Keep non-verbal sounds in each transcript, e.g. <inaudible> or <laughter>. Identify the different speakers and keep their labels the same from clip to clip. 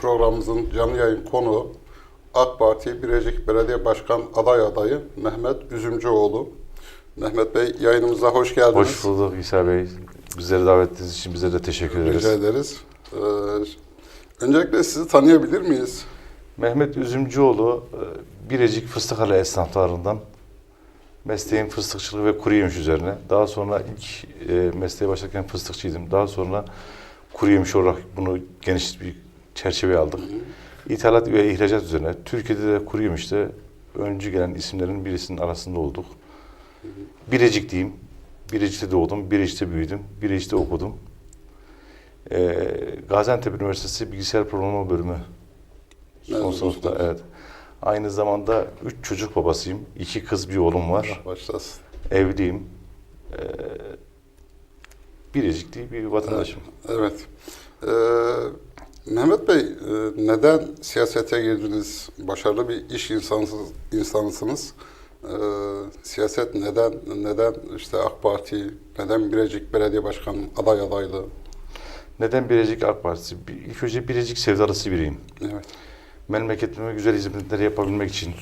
Speaker 1: Programımızın canlı yayın konuğu AK Parti Birecik Belediye Başkan aday adayı Mehmet Üzümcüoğlu. Mehmet Bey yayınımıza hoş geldiniz.
Speaker 2: Hoş bulduk İsa Bey. Bizleri davet ettiğiniz için bize de teşekkür ederiz.
Speaker 1: Rica ederiz. Ee, öncelikle sizi tanıyabilir miyiz?
Speaker 2: Mehmet Üzümcüoğlu, e, Birecik Fıstıkhalı esnaflarından mesleğim fıstıkçılık ve kuru yemiş üzerine. Daha sonra ilk e, mesleğe başlarken fıstıkçıydım. Daha sonra kuru yemiş olarak bunu geniş bir çerçeveye aldık. İthalat ve ihracat üzerine. Türkiye'de de kuru yemişte öncü gelen isimlerin birisinin arasında olduk. Birecik diyeyim. Birecik'te doğdum, Birecik'te büyüdüm, Birecik'te okudum. Ee, Gaziantep Üniversitesi Bilgisayar Programlama Bölümü son sınıfta. Evet. Aynı zamanda üç çocuk babasıyım. İki kız, bir oğlum var.
Speaker 1: Başlasın.
Speaker 2: Evliyim. Ee, Birecik'te bir vatandaşım.
Speaker 1: Evet. Ee, Mehmet Bey, e, neden siyasete girdiniz? Başarılı bir iş insansınız, insanısınız. Ee, siyaset neden, neden işte AK Parti, neden Birecik Belediye Başkanı aday adaylığı?
Speaker 2: Neden Birecik AK Partisi? İlk önce Birecik sevdalısı biriyim.
Speaker 1: Evet.
Speaker 2: memleketime güzel hizmetler yapabilmek için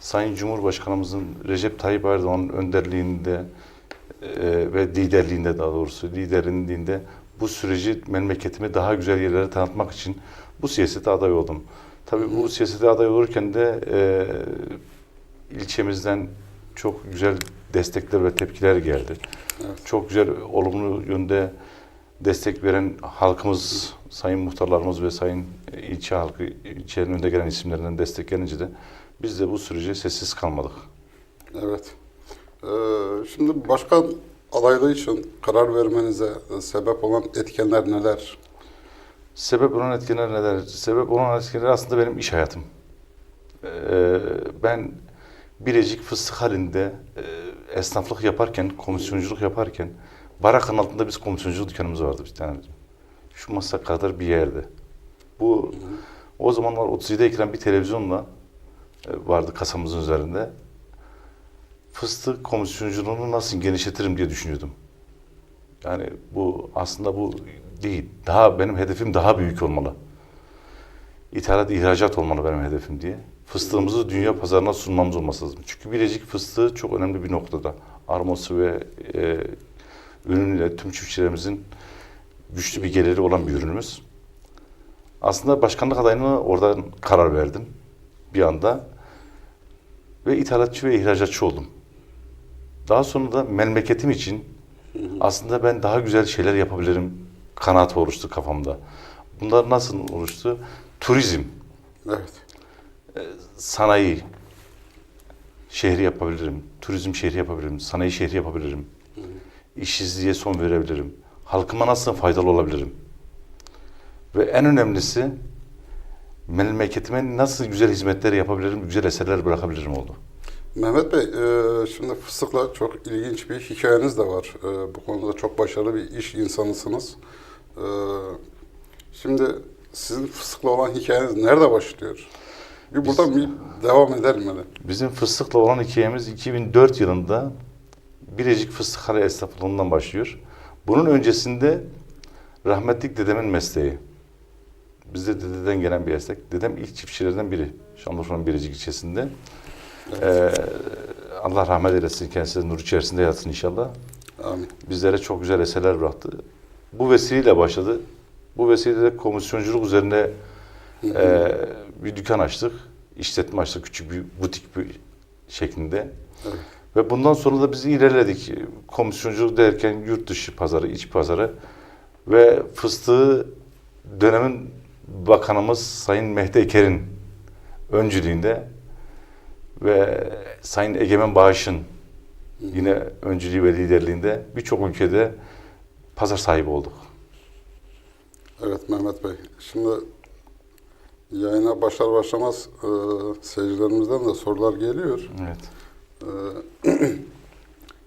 Speaker 2: Sayın Cumhurbaşkanımızın Recep Tayyip Erdoğan'ın önderliğinde e, ve liderliğinde daha doğrusu liderliğinde bu süreci memleketime daha güzel yerlere tanıtmak için bu siyasete aday oldum. Tabii bu siyasete aday olurken de e, ilçemizden çok güzel destekler ve tepkiler geldi.
Speaker 1: Evet.
Speaker 2: Çok güzel olumlu yönde destek veren halkımız, sayın muhtarlarımız ve sayın ilçe halkı, ilçenin önde gelen isimlerinden destek gelince de biz de bu sürece sessiz kalmadık.
Speaker 1: Evet. Ee, şimdi başkan adaylığı için karar vermenize sebep olan etkenler neler?
Speaker 2: Sebep olan etkenler neler? Sebep olan etkenler aslında benim iş hayatım. Ee, ben Birecik fıstık halinde e, esnaflık yaparken, komisyonculuk yaparken Barak'ın altında biz komisyonculuk dükkanımız vardı bir tane. Şu masa kadar bir yerde. Bu o zamanlar 37 ekran bir televizyonla e, vardı kasamızın üzerinde. Fıstık komisyonculuğunu nasıl genişletirim diye düşünüyordum. Yani bu aslında bu değil. Daha benim hedefim daha büyük olmalı. İthalat, ihracat olmalı benim hedefim diye. Fıstığımızı dünya pazarına sunmamız olması lazım. Çünkü Bilecik fıstığı çok önemli bir noktada. Arması ve e, ürünüyle tüm çiftçilerimizin güçlü bir geliri olan bir ürünümüz. Aslında başkanlık adaylığına oradan karar verdim bir anda. Ve ithalatçı ve ihracatçı oldum. Daha sonra da memleketim için aslında ben daha güzel şeyler yapabilirim kanaati oluştu kafamda. Bunlar nasıl oluştu? Turizm,
Speaker 1: Evet.
Speaker 2: sanayi şehri yapabilirim. Turizm şehri yapabilirim. Sanayi şehri yapabilirim. İşsizliğe son verebilirim. Halkıma nasıl faydalı olabilirim? Ve en önemlisi memleketime nasıl güzel hizmetler yapabilirim, güzel eserler bırakabilirim oldu.
Speaker 1: Mehmet Bey, e, şimdi fıstıkla çok ilginç bir hikayeniz de var. E, bu konuda çok başarılı bir iş insanısınız. E, şimdi sizin fıstıkla olan hikayeniz nerede başlıyor? Bir buradan bir devam edelim hele.
Speaker 2: Bizim fıstıkla olan hikayemiz 2004 yılında Birecik Fıstıkhane esnaflığından başlıyor. Bunun öncesinde rahmetlik dedemin mesleği. Bizde dededen gelen bir meslek. Dedem ilk çiftçilerden biri. Şanlıurfa'nın Birecik ilçesinde. Ee, Allah rahmet eylesin. Kendisi nur içerisinde yatsın inşallah.
Speaker 1: Amin.
Speaker 2: Bizlere çok güzel eserler bıraktı. Bu vesileyle başladı. Bu vesileyle komisyonculuk üzerine e, bir dükkan açtık. İşletme açtık. Küçük bir butik bir şeklinde.
Speaker 1: Evet.
Speaker 2: Ve bundan sonra da biz ilerledik. Komisyonculuk derken yurt dışı pazarı, iç pazarı ve fıstığı dönemin bakanımız Sayın Mehdi Eker'in öncülüğünde ve Sayın Egemen Bağış'ın yine öncülüğü ve liderliğinde birçok ülkede pazar sahibi olduk.
Speaker 1: Evet Mehmet Bey. Şimdi yayına başlar başlamaz e, seyircilerimizden de sorular geliyor.
Speaker 2: Evet. <clears throat>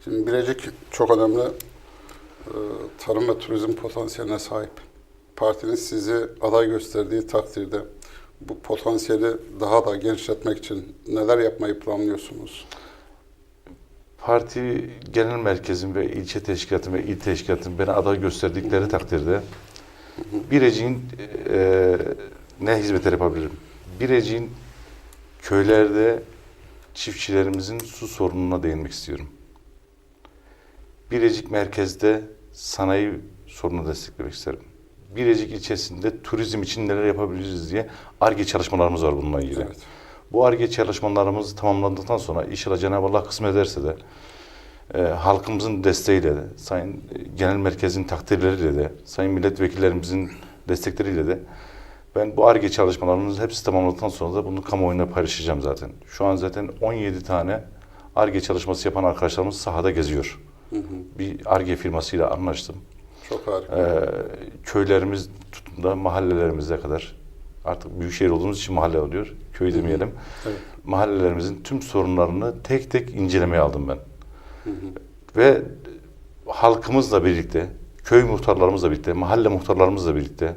Speaker 1: Şimdi Birecik çok önemli e, tarım ve turizm potansiyeline sahip. Partinin sizi aday gösterdiği takdirde bu potansiyeli daha da genişletmek için neler yapmayı planlıyorsunuz?
Speaker 2: Parti genel merkezim ve ilçe teşkilatım ve il teşkilatım beni aday gösterdikleri takdirde Birecik'in e, ne hizmetler yapabilirim? Birecik'in köylerde çiftçilerimizin su sorununa değinmek istiyorum. Birecik merkezde sanayi sorununu desteklemek isterim. Birecik ilçesinde turizm için neler yapabiliriz diye ARGE çalışmalarımız var bununla ilgili.
Speaker 1: Evet.
Speaker 2: Bu ARGE çalışmalarımız tamamlandıktan sonra inşallah Cenab-ı Allah kısmet ederse de e, halkımızın desteğiyle de, Sayın e, Genel Merkez'in takdirleriyle de, Sayın Milletvekillerimizin destekleriyle de ben bu ARGE çalışmalarımızın hepsi tamamladıktan sonra da bunu kamuoyuna paylaşacağım zaten. Şu an zaten 17 tane ARGE çalışması yapan arkadaşlarımız sahada geziyor. Bir ARGE firmasıyla anlaştım.
Speaker 1: Çok harika.
Speaker 2: Ee, köylerimiz tutun da mahallelerimize kadar artık büyük şehir olduğumuz için mahalle oluyor. Köy demeyelim.
Speaker 1: Evet.
Speaker 2: Mahallelerimizin tüm sorunlarını tek tek incelemeye aldım ben. Ve halkımızla birlikte, köy muhtarlarımızla birlikte, mahalle muhtarlarımızla birlikte,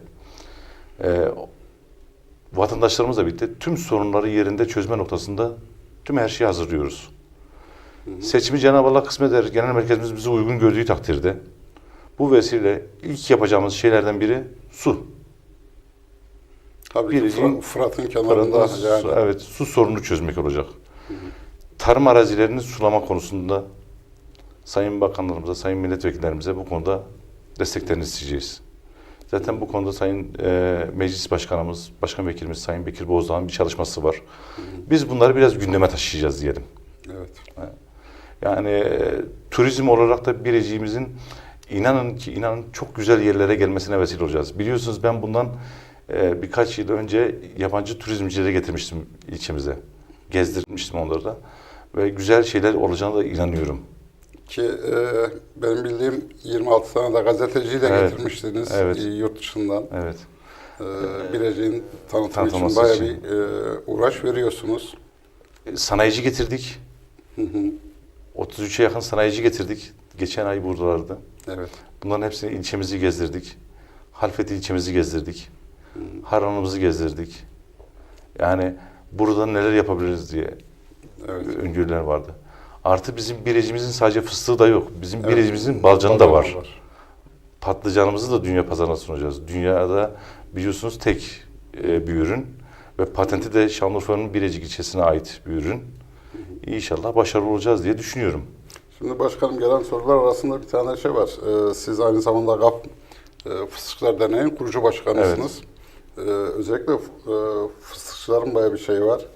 Speaker 2: e, vatandaşlarımızla birlikte tüm sorunları yerinde çözme noktasında tüm her şeyi hazırlıyoruz. Seçimi Cenab-ı Allah kısmet eder. Genel merkezimiz bizi uygun gördüğü takdirde bu vesile ilk yapacağımız şeylerden biri su.
Speaker 1: Tabii ki
Speaker 2: Birecik'in
Speaker 1: Fırat- Fırat'ın kenarında
Speaker 2: Fırında
Speaker 1: yani.
Speaker 2: su, evet, su sorunu çözmek olacak. Tarım arazilerini sulama konusunda Sayın Bakanlarımıza, Sayın Milletvekillerimize bu konuda desteklerini isteyeceğiz. Zaten bu konuda Sayın e, Meclis Başkanımız, Başkan Vekilimiz Sayın Bekir Bozdağ'ın bir çalışması var. Biz bunları biraz gündeme taşıyacağız diyelim.
Speaker 1: Evet.
Speaker 2: Yani e, turizm olarak da Birecik'imizin inanın ki inanın çok güzel yerlere gelmesine vesile olacağız. Biliyorsunuz ben bundan e, birkaç yıl önce yabancı turizmcileri getirmiştim ilçemize. Gezdirmiştim onları da. Ve güzel şeyler olacağına da inanıyorum.
Speaker 1: Ki e, benim bildiğim 26 tane de gazeteciyi de
Speaker 2: Evet.
Speaker 1: getirmiştiniz
Speaker 2: Evet.
Speaker 1: e, yurt dışından.
Speaker 2: Evet.
Speaker 1: E, Birecik'in tanıtımı için
Speaker 2: Tanıtılması
Speaker 1: bayağı
Speaker 2: için.
Speaker 1: bir e, uğraş veriyorsunuz.
Speaker 2: E, Sanayici getirdik. 33'e yakın sanayici getirdik. Geçen ay buradalardı.
Speaker 1: Evet.
Speaker 2: Bunların hepsini ilçemizi gezdirdik. Halfeti ilçemizi gezdirdik. Harranımızı gezdirdik. Yani burada neler yapabiliriz diye
Speaker 1: Evet.
Speaker 2: öngörüler vardı. Artı bizim birecimizin sadece fıstığı da yok. Bizim
Speaker 1: Evet.
Speaker 2: birecimizin balcanı da
Speaker 1: Balcanı
Speaker 2: var. Patlıcanımızı da dünya pazarına sunacağız. Dünyada biliyorsunuz tek e, bir ürün ve patenti de Şanlıurfa'nın Birecik ilçesine ait bir ürün. İnşallah başarılı olacağız diye düşünüyorum.
Speaker 1: Şimdi başkanım gelen sorular arasında bir tane şey var. Ee, siz aynı zamanda GAP e, Fıstıklar Derneği'nin kurucu başkanısınız. Ee, özellikle e, fıstıkçıların bayağı bir şeyi var.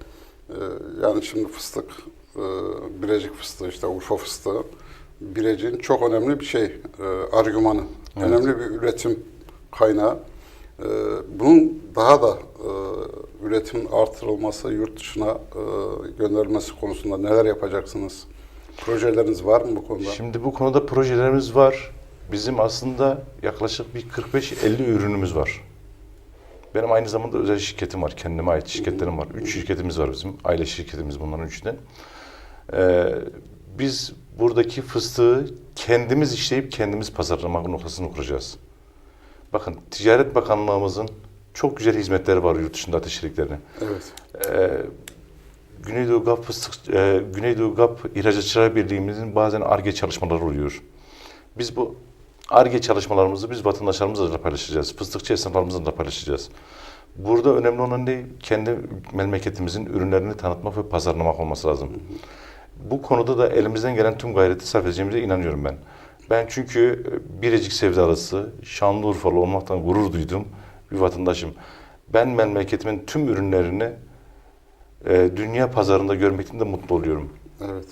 Speaker 1: Ee, yani şimdi fıstık, e, Birecik fıstığı, işte Urfa fıstığı, Birecik'in çok önemli bir şey, e, argümanı.
Speaker 2: Evet.
Speaker 1: Önemli bir üretim kaynağı. Ee, bunun daha da e, üretimin artırılması, yurt dışına e, gönderilmesi konusunda neler yapacaksınız? Projeleriniz var mı bu konuda?
Speaker 2: Şimdi bu konuda projelerimiz var. Bizim aslında yaklaşık bir 45-50 ürünümüz var. Benim aynı zamanda özel şirketim var. Kendime ait şirketlerim var. Üç şirketimiz var bizim. Aile şirketimiz bunların üçünden. Ee, biz buradaki fıstığı kendimiz işleyip kendimiz pazarlama noktasını kuracağız. Bakın Ticaret Bakanlığımızın çok güzel hizmetleri var yurt dışında ateşçiliklerine.
Speaker 1: Evet.
Speaker 2: Ee, Güneydoğu GAP Fıstık, e, Güneydoğu GAP İhracatçılar Birliği'mizin bazen ARGE çalışmaları oluyor. Biz bu ARGE çalışmalarımızı biz vatandaşlarımızla da paylaşacağız. Fıstıkçı esnaflarımızla da paylaşacağız. Burada önemli olan ne? Kendi memleketimizin ürünlerini tanıtmak ve pazarlamak olması lazım. Bu konuda da elimizden gelen tüm gayreti sarf edeceğimize inanıyorum ben. Ben çünkü e, Birecik sevdalısı, Şanlıurfalı olmaktan gurur duydum bir vatandaşım. Ben memleketimin tüm ürünlerini e, dünya pazarında görmekten de mutlu oluyorum.
Speaker 1: Evet.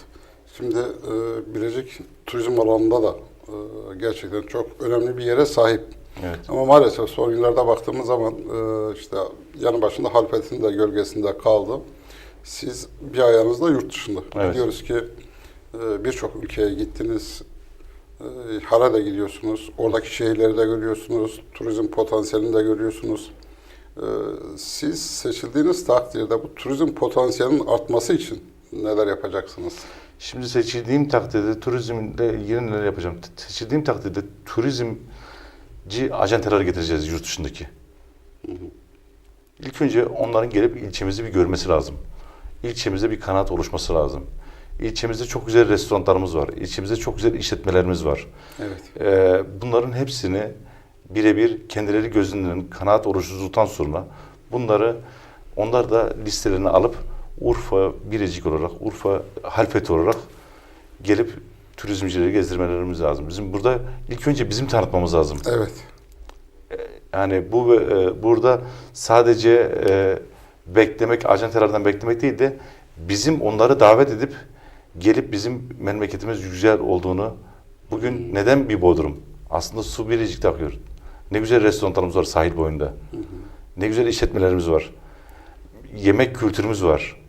Speaker 1: Şimdi e, Birecik turizm alanında da e, gerçekten çok önemli bir yere sahip.
Speaker 2: Evet.
Speaker 1: Ama maalesef son yıllarda baktığımız zaman e, işte yanı başında Halfet'in de gölgesinde kaldı. Siz bir ayağınız da yurt dışında.
Speaker 2: Evet.
Speaker 1: Biliyoruz ki e, birçok ülkeye gittiniz. E, Har'a gidiyorsunuz. Oradaki şehirleri de görüyorsunuz. Turizm potansiyelini de görüyorsunuz. E, siz seçildiğiniz takdirde bu turizm potansiyelinin artması için neler yapacaksınız?
Speaker 2: Şimdi seçildiğim takdirde turizmle ilgili neler yapacağım? Seçildiğim takdirde turizmci ajantalar getireceğiz yurt dışındaki. İlk önce onların gelip ilçemizi bir görmesi lazım. İlçemizde bir kanat oluşması lazım. İlçemizde çok güzel restoranlarımız var. İlçemizde çok güzel işletmelerimiz var.
Speaker 1: Evet.
Speaker 2: Ee, bunların hepsini birebir kendileri gözünden kanaat oruçsuzluktan sonra bunları onlar da listelerini alıp Urfa Birecik olarak, Urfa Halfeti olarak gelip turizmcileri gezdirmelerimiz lazım. Bizim burada ilk önce bizim tanıtmamız lazım.
Speaker 1: Evet.
Speaker 2: Yani bu e, burada sadece e, beklemek, ajantalardan beklemek değil de bizim onları davet edip gelip bizim memleketimiz güzel olduğunu bugün neden bir Bodrum? Aslında su biricik akıyor. Ne güzel restoranlarımız var sahil boyunda. Ne güzel işletmelerimiz var. Yemek kültürümüz var.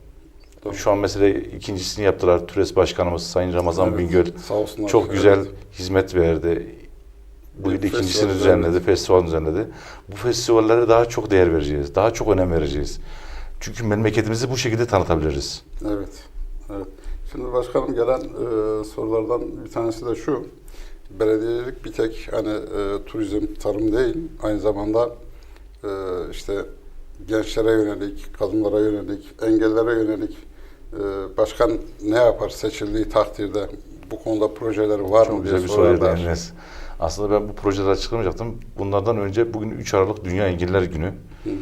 Speaker 1: Doğru.
Speaker 2: Şu an mesela ikincisini yaptılar. TÜRES Başkanımız Sayın Ramazan
Speaker 1: Evet,
Speaker 2: Bingöl.
Speaker 1: sağ.
Speaker 2: Çok güzel
Speaker 1: Evet.
Speaker 2: hizmet verdi. Bu yıl ikincisini düzenledi, festival düzenledi. Bu festivallere daha çok değer vereceğiz, daha çok önem vereceğiz. Çünkü memleketimizi bu şekilde tanıtabiliriz.
Speaker 1: Evet. Evet. Şimdi başkanım gelen e, sorulardan bir tanesi de şu. Belediyecilik bir tek hani e, turizm, tarım değil. Aynı zamanda e, işte gençlere yönelik, kadınlara yönelik, engellere yönelik e, başkan ne yapar seçildiği takdirde bu konuda projeleri var mı
Speaker 2: Çok
Speaker 1: diye
Speaker 2: güzel bir soruya
Speaker 1: sorarlar.
Speaker 2: değindiniz. Aslında ben bu projeleri açıklamayacaktım. Bunlardan önce bugün 3 Aralık Dünya Engelliler Günü.
Speaker 1: Hı hı.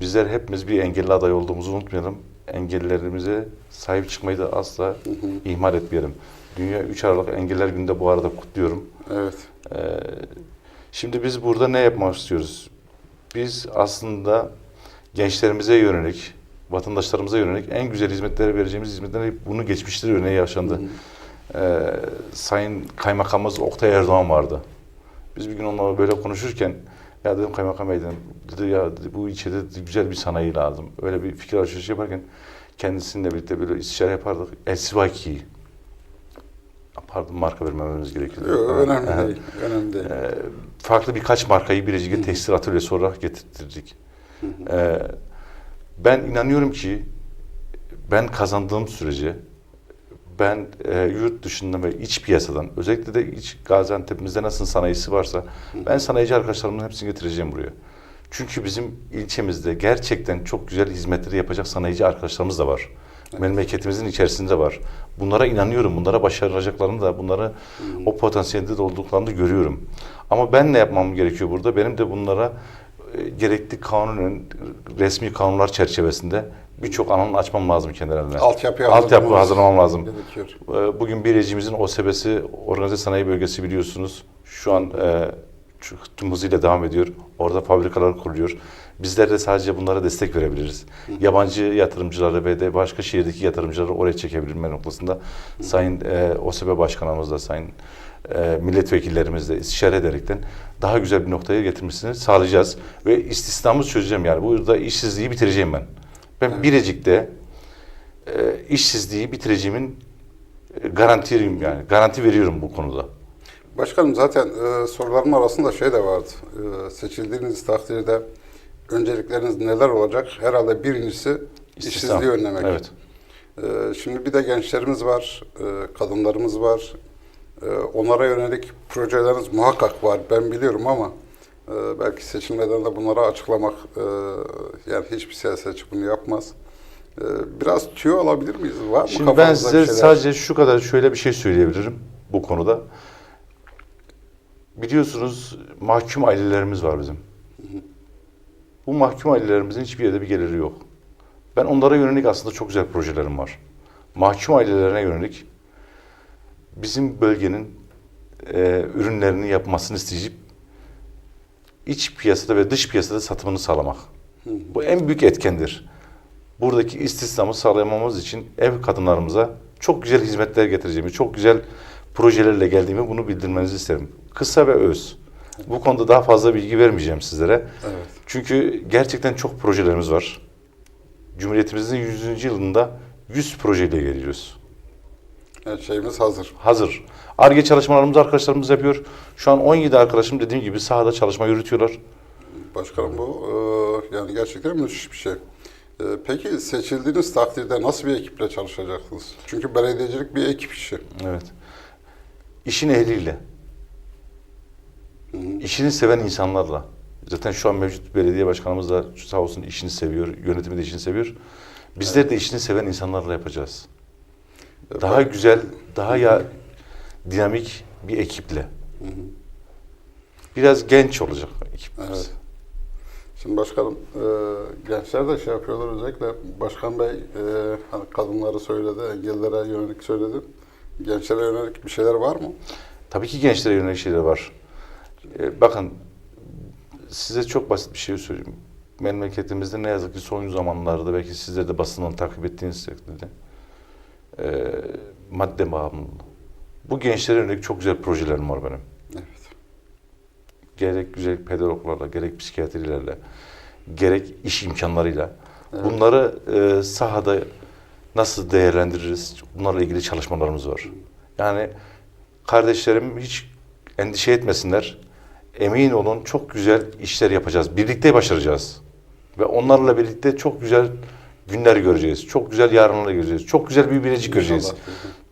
Speaker 2: Bizler hepimiz bir engelli aday olduğumuzu unutmayalım. Engellilerimize sahip çıkmayı da asla ihmal etmeyelim. Dünya 3 Aralık Engelliler Günü'nde bu arada kutluyorum.
Speaker 1: Evet.
Speaker 2: Ee, şimdi biz burada ne yapmak istiyoruz? Biz aslında gençlerimize yönelik, vatandaşlarımıza yönelik en güzel hizmetleri vereceğimiz hizmetleri bunu geçmiştir örneği yaşandı. Ee, Sayın Kaymakamımız Oktay Erdoğan vardı. Biz bir gün onunla böyle konuşurken ya dedim kaymakam bey dedim, dedi ya dedi, bu ilçede dedi, güzel bir sanayi lazım. Öyle bir fikir alışverişi yaparken kendisiyle birlikte böyle istişare yapardık. Elsivaki pardon marka vermememiz gerekiyordu.
Speaker 1: Yok, önemli değil. Önemli değil.
Speaker 2: Ee, farklı birkaç markayı Bilecik'e tekstil atölyesi olarak getirttirdik. Ee, ben inanıyorum ki ben kazandığım sürece ben e, yurt dışından ve iç piyasadan özellikle de iç Gaziantep'imizde nasıl sanayisi varsa ben sanayici arkadaşlarımın hepsini getireceğim buraya. Çünkü bizim ilçemizde gerçekten çok güzel hizmetleri yapacak sanayici arkadaşlarımız da var. Memleketimizin içerisinde var. Bunlara inanıyorum. Bunlara başaracaklarını da, bunları o potansiyelde de olduklarını da görüyorum. Ama ben ne yapmam gerekiyor burada? Benim de bunlara e, gerekli kanunun, resmi kanunlar çerçevesinde birçok alanı açmam lazım kendilerine. Altyapı
Speaker 1: hazırlamamız
Speaker 2: hazırlamam lazım.
Speaker 1: Gerekiyor.
Speaker 2: Ee, Bugün Birecik'imizin OSB'si Organize Sanayi Bölgesi biliyorsunuz. Şu an e, tüm hızıyla devam ediyor. Orada fabrikalar kuruluyor. Bizler de sadece bunlara destek verebiliriz. Yabancı yatırımcıları ve de başka şehirdeki yatırımcıları oraya çekebilme noktasında Sayın e, OSB Başkanımızla, Sayın e, milletvekillerimizle istişare ederekten daha güzel bir noktaya getirmesini sağlayacağız. Ve istisnamı çözeceğim yani. Burada işsizliği bitireceğim ben. Ben Birecik'te e, işsizliği bitireceğimin e, garantiyim yani. Garanti veriyorum bu konuda.
Speaker 1: Başkanım zaten e, sorularım arasında şey de vardı. E, seçildiğiniz takdirde öncelikleriniz neler olacak? Herhalde birincisi
Speaker 2: İstihdam.
Speaker 1: işsizliği önlemek.
Speaker 2: Evet.
Speaker 1: E, şimdi bir de gençlerimiz var, e, kadınlarımız var. E, onlara yönelik projeleriniz muhakkak var. Ben biliyorum ama e, belki seçilmeden de bunları açıklamak e, yani hiçbir siyasetçi bunu yapmaz. E, biraz tüyo alabilir miyiz? Var mı
Speaker 2: Şimdi ben
Speaker 1: kafanızda
Speaker 2: size
Speaker 1: bir şeyler?
Speaker 2: sadece şu kadar şöyle bir şey söyleyebilirim bu konuda. Biliyorsunuz mahkum ailelerimiz var bizim. Bu mahkum ailelerimizin hiçbir yerde bir geliri yok. Ben onlara yönelik aslında çok güzel projelerim var. Mahkum ailelerine yönelik bizim bölgenin e, ürünlerini yapmasını isteyip iç piyasada ve dış piyasada satımını sağlamak. Bu en büyük etkendir. Buradaki istihdamı sağlamamız için ev kadınlarımıza çok güzel hizmetler getireceğimi, çok güzel projelerle geldiğimi bunu bildirmenizi isterim. Kısa ve öz. Bu konuda daha fazla bilgi vermeyeceğim sizlere.
Speaker 1: Evet.
Speaker 2: Çünkü gerçekten çok projelerimiz var. Cumhuriyetimizin 100. yılında 100 projeyle geliyoruz.
Speaker 1: Her şeyimiz hazır.
Speaker 2: Hazır. ARGE çalışmalarımızı arkadaşlarımız yapıyor. Şu an 17 arkadaşım dediğim gibi sahada çalışma yürütüyorlar.
Speaker 1: Başkanım bu e, yani gerçekten müthiş bir şey. E, peki seçildiğiniz takdirde nasıl bir ekiple çalışacaksınız? Çünkü belediyecilik bir ekip işi.
Speaker 2: Evet. İşin ehliyle. İşini seven insanlarla. Zaten şu an mevcut belediye başkanımız da sağ olsun işini seviyor, yönetimi de işini seviyor. Bizler de işini seven insanlarla yapacağız. Daha güzel, daha ya dinamik bir ekiple. biraz genç olacak ekibimiz.
Speaker 1: Evet. Şimdi başkanım, e, gençler de şey yapıyorlar özellikle Başkan Bey e, hani kadınları söyledi, engellilere yönelik söyledi. Gençlere yönelik bir şeyler var mı?
Speaker 2: Tabii ki gençlere yönelik şeyler var. Ee, bakın size çok basit bir şey söyleyeyim. Memleketimizde ne yazık ki son zamanlarda belki sizler de basından takip ettiğiniz şekilde e, madde bağımlılığı. Bu gençlere yönelik çok güzel projelerim var benim.
Speaker 1: Evet.
Speaker 2: Gerek güzel pedagoglarla, gerek psikiyatrilerle, gerek iş imkanlarıyla.
Speaker 1: Evet.
Speaker 2: Bunları e, sahada nasıl değerlendiririz? Bunlarla ilgili çalışmalarımız var. Yani kardeşlerim hiç endişe etmesinler. Emin olun çok güzel işler yapacağız. Birlikte başaracağız. Ve onlarla birlikte çok güzel günler göreceğiz. Çok güzel yarınlar göreceğiz. Çok güzel bir Bilecik göreceğiz.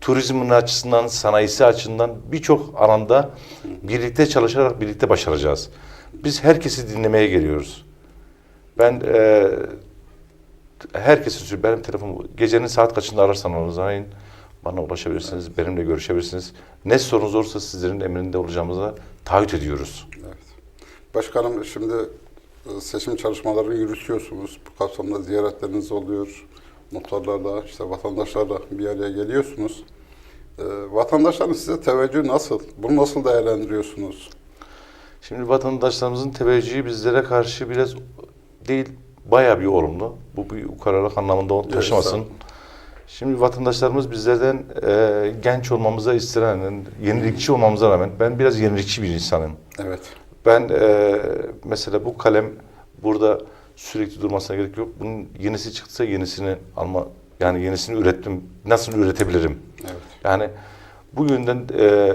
Speaker 2: Turizmin açısından, sanayisi açısından birçok alanda birlikte çalışarak birlikte başaracağız. Biz herkesi dinlemeye geliyoruz. Ben e, söylüyorum. Benim telefonum gecenin saat kaçında ararsanız arayın. Bana ulaşabilirsiniz, benimle görüşebilirsiniz. Ne sorunuz olursa sizlerin emrinde olacağımıza taahhüt ediyoruz.
Speaker 1: Evet. Başkanım şimdi e, seçim çalışmalarını yürütüyorsunuz. Bu kapsamda ziyaretleriniz oluyor. Muhtarlarla, işte vatandaşlarla bir araya geliyorsunuz. E, vatandaşların size teveccühü nasıl? Bunu nasıl değerlendiriyorsunuz?
Speaker 2: Şimdi vatandaşlarımızın teveccühü bizlere karşı biraz değil, bayağı bir olumlu. Bu bir ukaralık anlamında taşımasın.
Speaker 1: estağfurullah.
Speaker 2: Şimdi vatandaşlarımız bizlerden e, genç olmamıza istinaden, yenilikçi olmamıza rağmen ben biraz yenilikçi bir insanım.
Speaker 1: Evet.
Speaker 2: Ben e, mesela bu kalem burada sürekli durmasına gerek yok. Bunun yenisi çıksa yenisini alma, yani yenisini ürettim. Nasıl üretebilirim?
Speaker 1: Evet.
Speaker 2: Yani bugünden e,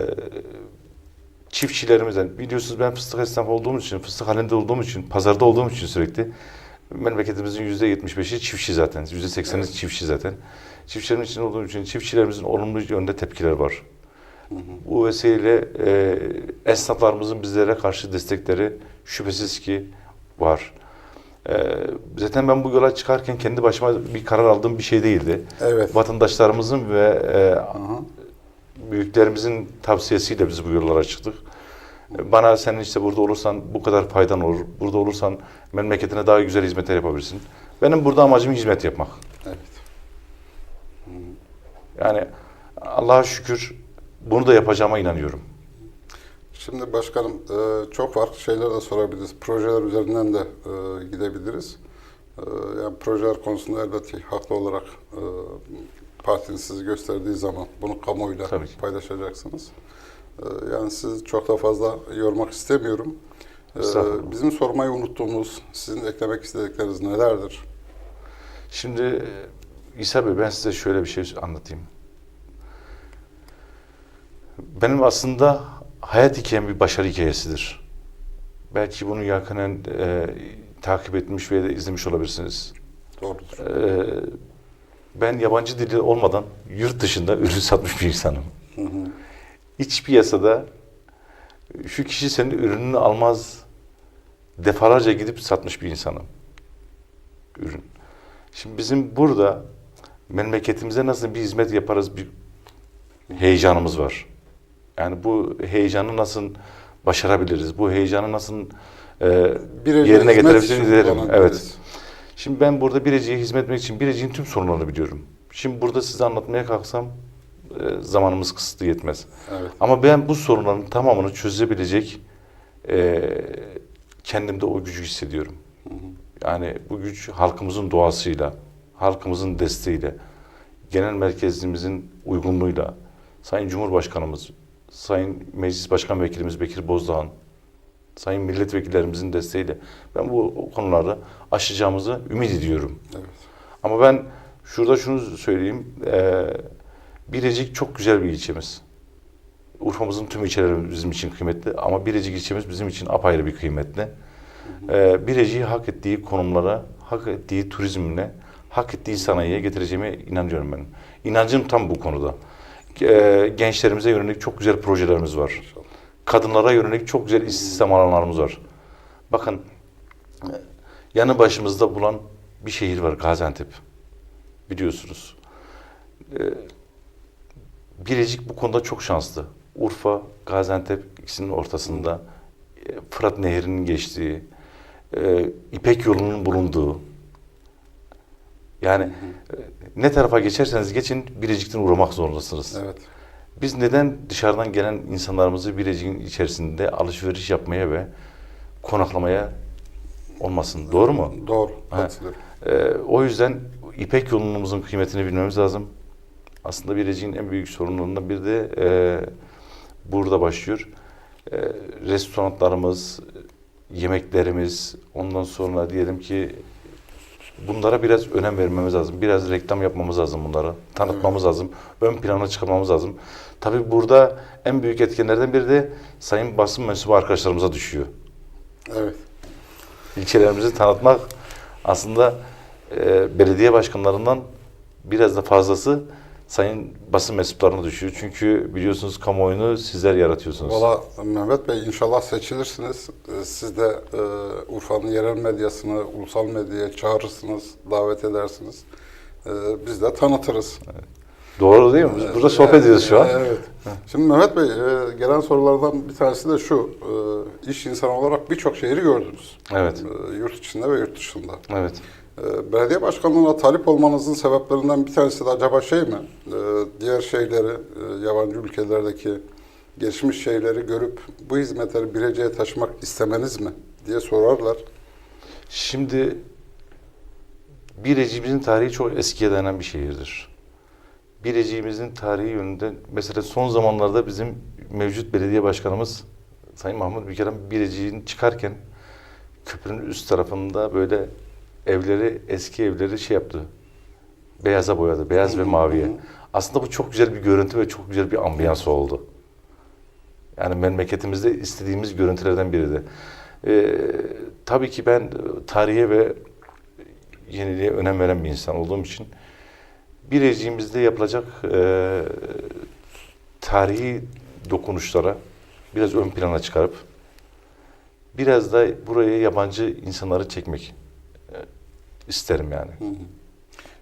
Speaker 2: çiftçilerimizden biliyorsunuz ben fıstık esnafı olduğum için, fıstık halinde olduğum için, pazarda olduğum için sürekli memleketimizin yüzde yetmiş beşi çiftçi zaten, yüzde sekseni
Speaker 1: Evet.
Speaker 2: çiftçi zaten. Çiftçilerin için olduğum için çiftçilerimizin olumlu yönde tepkiler var. Bu vesileyle e, esnaflarımızın bizlere karşı destekleri şüphesiz ki var. E, zaten ben bu yola çıkarken kendi başıma bir karar aldığım bir şey değildi.
Speaker 1: Evet.
Speaker 2: Vatandaşlarımızın ve e,
Speaker 1: Aha.
Speaker 2: büyüklerimizin tavsiyesiyle biz bu yollara çıktık. Bana sen işte burada olursan bu kadar faydan olur. Burada olursan memleketine daha güzel hizmetler yapabilirsin. Benim burada amacım hizmet yapmak. Yani Allah'a şükür bunu da yapacağıma inanıyorum.
Speaker 1: Şimdi başkanım e, çok farklı şeyler de sorabiliriz. Projeler üzerinden de e, gidebiliriz. E, yani projeler konusunda elbette haklı olarak partiniz sizi gösterdiği zaman bunu kamuoyuyla paylaşacaksınız. Yani sizi çok da fazla yormak istemiyorum. Bizim sormayı unuttuğumuz, sizin eklemek istedikleriniz nelerdir?
Speaker 2: Şimdi İsa Bey ben size şöyle bir şey anlatayım. Benim aslında hayat hikayem bir başarı hikayesidir. Belki bunu yakinen e, takip etmiş ve de izlemiş olabilirsiniz.
Speaker 1: Doğrudur.
Speaker 2: Ee, ben yabancı dili olmadan yurt dışında ürün satmış bir insanım.
Speaker 1: Hı hı.
Speaker 2: İç piyasada şu kişi senin ürününü almaz defalarca gidip satmış bir insanım. Ürün. Şimdi bizim burada memleketimize nasıl bir hizmet yaparız bir heyecanımız var. Yani bu heyecanı nasıl başarabiliriz? Bu heyecanı nasıl e,
Speaker 1: Birece
Speaker 2: yerine getirebiliriz?
Speaker 1: kullanabiliriz.
Speaker 2: Evet. Şimdi ben burada Birecik'e hizmet etmek için Birecik'in tüm sorunlarını biliyorum. Şimdi burada size anlatmaya kalksam e, zamanımız kısıtlı yetmez.
Speaker 1: Evet.
Speaker 2: Ama ben bu sorunların tamamını çözebilecek e, kendimde o gücü hissediyorum. Yani bu güç halkımızın doğasıyla, halkımızın desteğiyle, genel merkezimizin uygunluğuyla, Sayın Cumhurbaşkanımız, Sayın Meclis Başkan Vekilimiz Bekir Bozdağ'ın, Sayın milletvekillerimizin desteğiyle ben bu konuları aşacağımızı ümit ediyorum.
Speaker 1: Evet.
Speaker 2: Ama ben şurada şunu söyleyeyim. E, Birecik çok güzel bir ilçemiz. Urfa'mızın tüm ilçeleri bizim için kıymetli ama Birecik ilçemiz bizim için apayrı bir kıymetli. E, Birecik'i hak ettiği konumlara, hak ettiği turizmine, hak ettiği sanayiye getireceğime inanıyorum ben. İnancım tam bu konuda. E, gençlerimize yönelik çok güzel projelerimiz var. Kadınlara yönelik çok güzel istihdam alanlarımız var. Bakın e, yanı başımızda bulan bir şehir var Gaziantep. Biliyorsunuz. E, Birecik bu konuda çok şanslı. Urfa, Gaziantep ikisinin ortasında Fırat Nehri'nin geçtiği, e, İpek yolunun bulunduğu, yani e, ne tarafa geçerseniz geçin Birecik'ten uğramak zorundasınız.
Speaker 1: Evet.
Speaker 2: Biz neden dışarıdan gelen insanlarımızı Birecik'in içerisinde alışveriş yapmaya ve konaklamaya olmasın? Doğru mu?
Speaker 1: Doğru. Katılıyorum.
Speaker 2: Ee, o yüzden İpek yolumuzun kıymetini bilmemiz lazım. Aslında Birecik'in en büyük sorunlarından biri de e, burada başlıyor. E, restoranlarımız, yemeklerimiz, ondan sonra diyelim ki bunlara biraz önem vermemiz lazım. Biraz reklam yapmamız lazım bunları. Tanıtmamız lazım. Ön plana çıkarmamız lazım. Tabii burada en büyük etkenlerden biri de sayın basın mensubu arkadaşlarımıza düşüyor
Speaker 1: Evet.
Speaker 2: ilçelerimizi tanıtmak aslında e, belediye başkanlarından biraz da fazlası sayın basın mensuplarına düşüyor. Çünkü biliyorsunuz kamuoyunu sizler yaratıyorsunuz.
Speaker 1: Valla Mehmet Bey inşallah seçilirsiniz. Ee, Siz de e, Urfa'nın yerel medyasını ulusal medyaya çağırırsınız, davet edersiniz. Ee, biz de tanıtırız.
Speaker 2: Doğru değil mi? Biz burada sohbet ediyoruz şu an.
Speaker 1: Evet. Şimdi Mehmet Bey, e, gelen sorulardan bir tanesi de şu. E, iş insanı olarak birçok şehri gördünüz.
Speaker 2: Evet.
Speaker 1: E, yurt içinde ve yurt dışında.
Speaker 2: Evet.
Speaker 1: Belediye başkanlığına talip olmanızın sebeplerinden bir tanesi de acaba şey mi? Diğer şeyleri, e, yabancı ülkelerdeki gelişmiş şeyleri görüp bu hizmetleri Birecik'e taşımak istemeniz mi diye sorarlar.
Speaker 2: Şimdi Birecik'imizin tarihi çok eskiye dayanan bir şehirdir. Birecik'imizin tarihi yönünden mesela son zamanlarda bizim mevcut belediye başkanımız Sayın Mahmut Bükerem Birecik'in çıkarken köprünün üst tarafında böyle evleri, eski evleri şey yaptı. Beyaza boyadı, beyaz ve maviye. Aslında bu çok güzel bir görüntü ve çok güzel bir ambiyans oldu. Yani memleketimizde istediğimiz görüntülerden biri de. Ee, tabii ki ben tarihe ve yeniliğe önem veren bir insan olduğum için Birecik'imizde yapılacak e, tarihi dokunuşlara biraz ön plana çıkarıp biraz da buraya yabancı insanları çekmek e, isterim yani.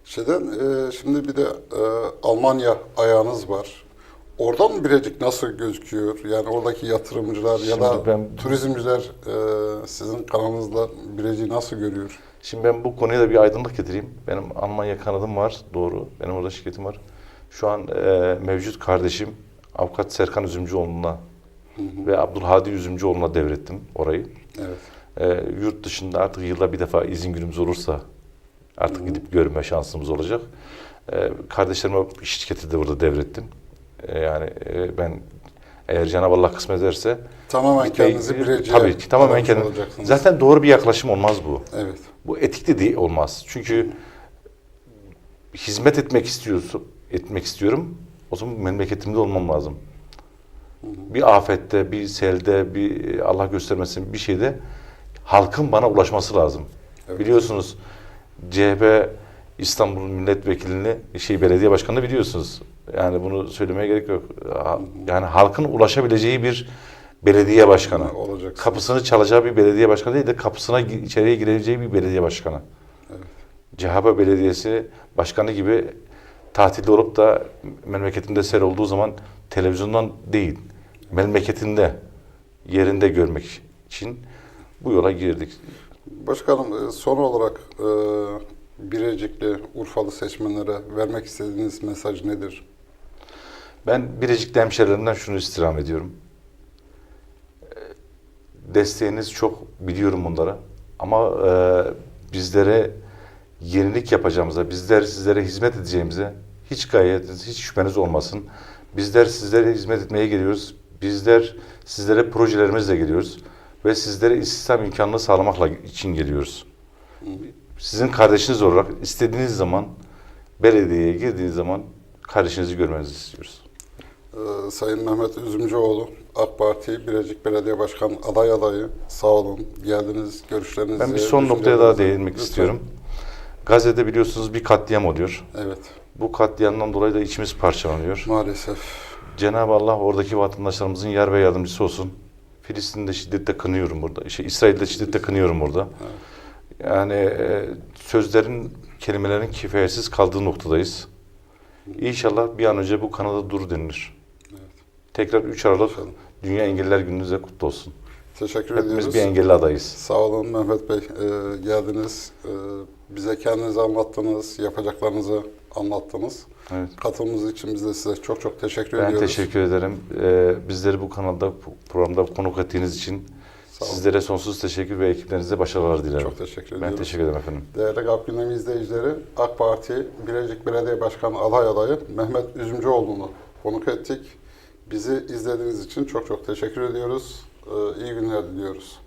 Speaker 1: Şeyden, e, şimdi bir de e, Almanya ayağınız var. Oradan mı Birecik nasıl gözüküyor? Yani oradaki yatırımcılar ya
Speaker 2: Şimdi
Speaker 1: da
Speaker 2: ben-
Speaker 1: turizmciler e, sizin kanalınızda Birecik'i nasıl görüyor?
Speaker 2: Şimdi ben bu konuya da bir aydınlık getireyim. Benim Almanya kanadım var, doğru. Benim orada şirketim var. Şu an e, mevcut kardeşim avukat Serkan Üzümcüoğlu'na ve Abdülhadi Üzümcüoğlu'na devrettim orayı.
Speaker 1: Evet.
Speaker 2: E, yurt dışında artık yılda bir defa izin günümüz olursa artık gidip görme şansımız olacak. E, kardeşlerime şirketi de burada devrettim. E, yani e, ben eğer Cenab-ı Allah kısmet ederse
Speaker 1: Tamamen kendinizi Birecik'e
Speaker 2: Tabii ki tamamen kendim. Zaten doğru bir yaklaşım olmaz bu.
Speaker 1: Evet.
Speaker 2: Bu etik de değil, olmaz. Çünkü hizmet etmek istiyorsun, etmek istiyorum. O zaman memleketimde olmam lazım. Bir afette, bir selde, bir Allah göstermesin bir şeyde halkın bana ulaşması lazım.
Speaker 1: Evet.
Speaker 2: Biliyorsunuz CHP İstanbul milletvekilini, şey belediye başkanını biliyorsunuz. Yani bunu söylemeye gerek yok. Yani halkın ulaşabileceği bir belediye başkanı.
Speaker 1: Olacak.
Speaker 2: Kapısını çalacağı bir belediye başkanı değil de kapısına içeriye gireceği bir belediye başkanı.
Speaker 1: Evet.
Speaker 2: CHP Belediyesi Başkanı gibi tatilde olup da memleketinde ser olduğu zaman televizyondan değil, memleketinde, yerinde görmek için bu yola girdik.
Speaker 1: Başkanım e, son olarak e, Birecikli, Urfalı seçmenlere vermek istediğiniz mesaj nedir?
Speaker 2: Ben Birecik'te hemşerilerimden şunu istirham ediyorum. Ee, Desteğiniz çok biliyorum bunlara. Ama e, bizlere yenilik yapacağımıza, bizler sizlere hizmet edeceğimize hiç gayet, hiç şüpheniz olmasın. Bizler sizlere hizmet etmeye geliyoruz. Bizler sizlere projelerimizle geliyoruz. Ve sizlere istihdam imkanını sağlamakla için geliyoruz. Sizin kardeşiniz olarak istediğiniz zaman belediyeye girdiğiniz zaman kardeşinizi görmenizi istiyoruz.
Speaker 1: Ee, Sayın Mehmet Üzümcüoğlu, AK Parti Birecik Belediye Başkan aday adayı. Sağ olun. Geldiniz, görüşlerinizi...
Speaker 2: Ben bir son noktaya daha değinmek
Speaker 1: Lütfen.
Speaker 2: istiyorum. Gazze'de biliyorsunuz bir katliam oluyor.
Speaker 1: Evet,
Speaker 2: Bu katliamdan dolayı da içimiz parçalanıyor.
Speaker 1: maalesef.
Speaker 2: Cenab-ı Allah oradaki vatandaşlarımızın yar ve yardımcısı olsun. Filistin'de şiddetle kınıyorum burada. Şey, İsrail'de şiddetle kınıyorum burada. Yani e, sözlerin, kelimelerin kifayetsiz kaldığı noktadayız. İnşallah bir an önce bu kanada dur denilir. Tekrar 3 Aralık
Speaker 1: İnşallah.
Speaker 2: Dünya Engelliler Gününüz de kutlu olsun.
Speaker 1: Teşekkür
Speaker 2: Hepimiz
Speaker 1: ediyoruz.
Speaker 2: bir engelli adayız.
Speaker 1: Sağ olun Mehmet Bey. Ee, geldiniz. Ee, bize kendinizi anlattınız. Yapacaklarınızı anlattınız.
Speaker 2: Evet.
Speaker 1: Katılımınız için biz de size çok çok teşekkür
Speaker 2: Ben
Speaker 1: ediyoruz.
Speaker 2: teşekkür ederim. Ee, bizleri bu kanalda, programda konuk ettiğiniz için sizlere sonsuz teşekkür ve ekiplerinize başarılar dilerim.
Speaker 1: Çok teşekkür
Speaker 2: Ben
Speaker 1: ediyoruz.
Speaker 2: teşekkür ederim efendim.
Speaker 1: Değerli GAP Gündemi izleyicileri, AK Parti Bilecik Belediye Başkanı aday adayı Mehmet Üzümcüoğlu'nu konuk ettik. Bizi izlediğiniz için çok çok teşekkür ediyoruz. Ee, iyi günler diliyoruz.